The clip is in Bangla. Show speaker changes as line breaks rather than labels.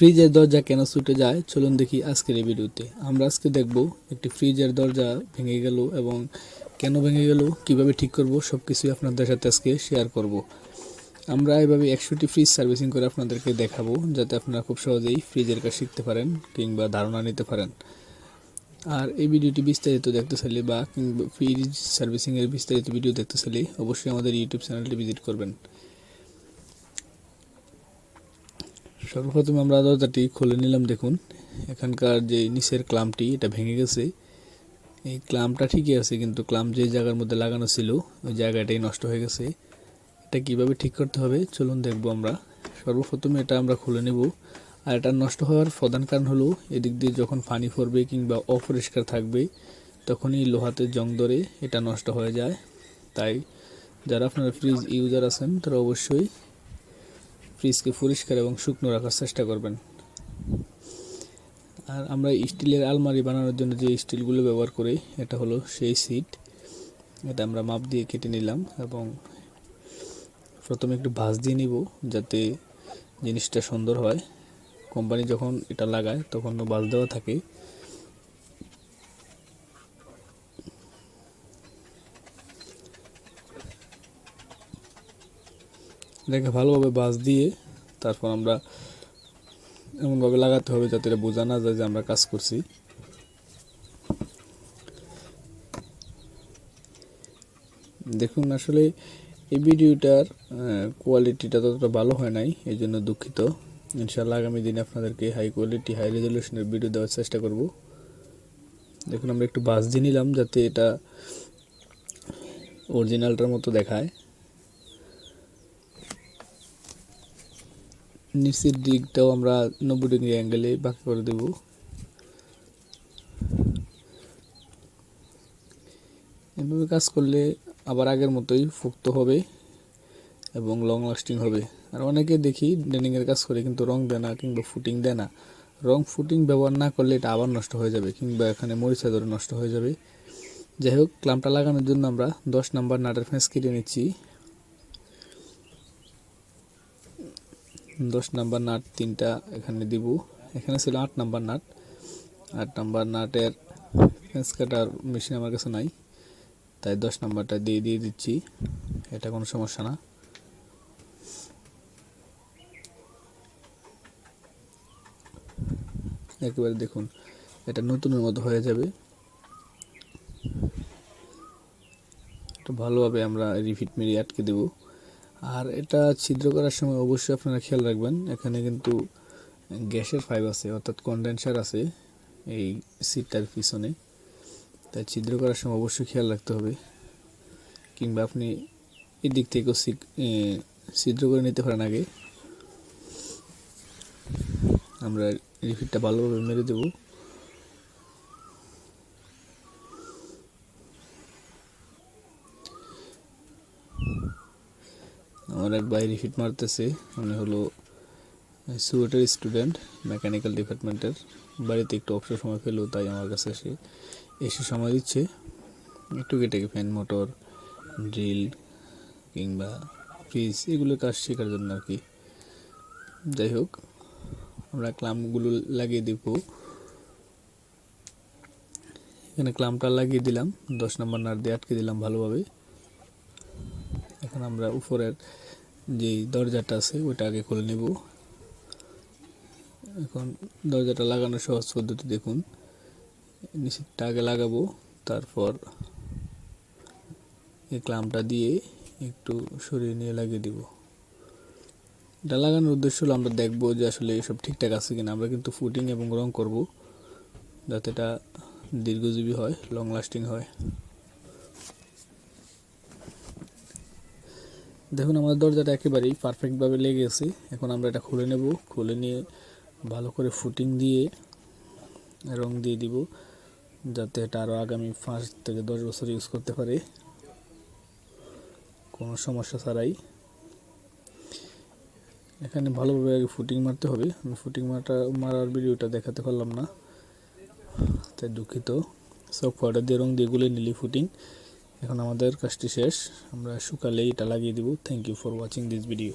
ফ্রিজের দরজা কেন ছুটে যায়? চলুন দেখি আজকের এই ভিডিওতে। আমরা আজকে দেখব একটি ফ্রিজের দরজা ভেঙে গেল এবং কেন ভেঙে গেল, কীভাবে ঠিক করব সব কিছুই আপনাদের সাথে আজকে শেয়ার করব। আমরা এভাবে একশোটি ফ্রিজ সার্ভিসিং করে আপনাদেরকে দেখাবো, যাতে আপনারা খুব সহজেই ফ্রিজের কাজ শিখতে পারেন কিংবা ধারণা নিতে পারেন। আর এই ভিডিওটি বিস্তারিত দেখতে চাইলে বা কিংবা ফ্রিজ সার্ভিসিংয়ের বিস্তারিত ভিডিও দেখতে চাইলে অবশ্যই আমাদের ইউটিউব চ্যানেলটি ভিজিট করবেন। সর্বপ্রথম আমরা দরজাটি খুলে নিলাম, দেখুন। এখানকার যে নিচের ক্লামটি, এটা ভেঙে গেছে। এই ক্লামটা ঠিকই আছে, কিন্তু ক্লাম যে জায়গার মধ্যে লাগানো ছিল, ওই জায়গাটাই নষ্ট হয়ে গেছে। এটা কীভাবে ঠিক করতে হবে, চলুন দেখব আমরা। সর্বপ্রথমে এটা আমরা খুলে নেব। আর এটা নষ্ট হওয়ার প্রধান কারণ হলো, এদিক দিয়ে যখন পানি পড়বে কিংবা অপরিষ্কার থাকবে, তখনই লোহাতে জং ধরে এটা নষ্ট হয়ে যায়। তাই, যারা আপনারা ফ্রিজ ইউজার আছেন, তারা অবশ্যই ফ্রিজকে পরিষ্কার এবং শুকনো রাখার চেষ্টা করবেন। আর আমরা স্টিলের আলমারি বানানোর জন্য যে স্টিলগুলো ব্যবহার করি, এটা হলো সেই সিট। এটা আমরা মাপ দিয়ে কেটে নিলাম এবং প্রথমে একটু ভাঁজ দিয়ে নিব যাতে জিনিসটা সুন্দর হয়। কোম্পানি যখন এটা লাগায়, তখন বাজ দেওয়া থাকে। এটাকে ভালোভাবে বাজ দিয়ে তারপর আমরা এমনভাবে লাগাতে হবে যাতে এটা বোঝা না যায় যে আমরা কাজ করছি। দেখুন, আসলে এই ভিডিওটার কোয়ালিটিটা ততটা ভালো হয় নাই, এই জন্য দুঃখিত। ইনশাল্লাহ আগামী দিনে আপনাদেরকে হাই কোয়ালিটি হাই রেজলিউশনের ভিডিও দেওয়ার চেষ্টা করব। দেখুন, আমরা একটু বাস দিয়ে নিলাম যাতে এটা অরিজিনালটার মতো দেখায়। নিচের দিকটাও আমরা নব্বই ডিগ্রি অ্যাঙ্গেলে বাঁকা করে দেব। এভাবে কাজ করলে আবার আগের মতোই ফুক্ত হবে এবং লং লাস্টিং হবে। আর অনেকে দেখি ডেনিংয়ের কাজ করে কিন্তু রং দেয় না কিংবা ফুটিং দেয় না। রং ফুটিং ব্যবহার না করলে এটা আবার নষ্ট হয়ে যাবে কিংবা এখানে মরিচা ধরে নষ্ট হয়ে যাবে। যাই হোক ক্লামটা লাগানোর জন্য আমরা দশ নাম্বার নাটের ফেঁস কেটে নিচ্ছি। দশ নাম্বার নাট তিনটা এখানে দিব। এখানে ছিল আট নাম্বার নাট। আট নাম্বার নাটের ফেঁস কাটার মেশিন আমার কাছে নাই। তাই দশ নাম্বারটা দিয়ে দিয়ে দিচ্ছি। এটা কোনো সমস্যা না। একেবারে দেখুন, এটা নতুনের মতো হয়ে যাবে। এটা ভালোভাবে আমরা রিফিট মেরিয়ে আটকে দেব। আর এটা ছিদ্র করার সময় অবশ্যই আপনারা খেয়াল রাখবেন। এখানে কিন্তু গ্যাসের পাইপ আছে, অর্থাৎ কন্ডেন্সার আছে এই সিটটার পিছনে। তাই ছিদ্র করার সময় অবশ্যই খেয়াল রাখতে হবে। কিংবা আপনি এই দিক থেকেও ছিদ্র করে নিতে পারেন আগে। আমরা রিফিটটা ভালোভাবে মেরে দেব। আমার এক ভাই রিফিট মারতেছে, উনি হলো সুয়েটার স্টুডেন্ট, মেকানিক্যাল ডিপার্টমেন্টের। বাড়িতে একটু অবসর সময় পেলেও তাই আমার কাছে এসে এসে সময় দিচ্ছে। একটু কেটে ফ্যান, মোটর, ড্রিল কিংবা ফ্রিজ, এগুলো কাজ শেখার জন্য আর কি। যাই হোক, আমরা ক্লামগুলো লাগিয়ে দিব। এখানে ক্লামটা লাগিয়ে দিলাম, দশ নম্বর নাট দিয়ে আটকে দিলাম ভালোভাবে। এখন আমরা উপরের যে দরজাটা আছে, ওইটা আগে খুলে নেব। এখন দরজাটা লাগানোর সহজ পদ্ধতি দেখুন। নিচেরটা আগে লাগাবো, তারপর এই ক্লামটা দিয়ে একটু সরিয়ে নিয়ে লাগিয়ে দিব। এটা লাগানোর উদ্দেশ্য হলো আমরা দেখব যে আসলে এসব ঠিকঠাক আছে কিনা। আমরা কিন্তু ফুটিং এবং রং করব, যাতে এটা দীর্ঘজীবী হয় লং লাস্টিং হয়। দেখুন, আমাদের দরজাটা একেবারেই পারফেক্টভাবে লেগে গেছে। এখন আমরা এটা খুলে নেব। খুলে নিয়ে ভালো করে ফুটিং দিয়ে রং দিয়ে দিব, যাতে এটা আরও আগামী পাঁচ থেকে দশ বছর ইউজ করতে পারে। কোনো সমস্যা ছাড়াই। এখানে ভালোভাবে আগে ফুটিং মারতে হবে। আমি ফুটিং মারটা, মারার ভিডিওটা দেখাতে পারলাম না। তাই দুঃখিত। সব পাউডার দিয়ে রং দিয়ে গুলে নিলি ফুটিং এখন আমাদের কাজটি শেষ। আমরা সকালে এটা লাগিয়ে দিব। Thank you for watching this video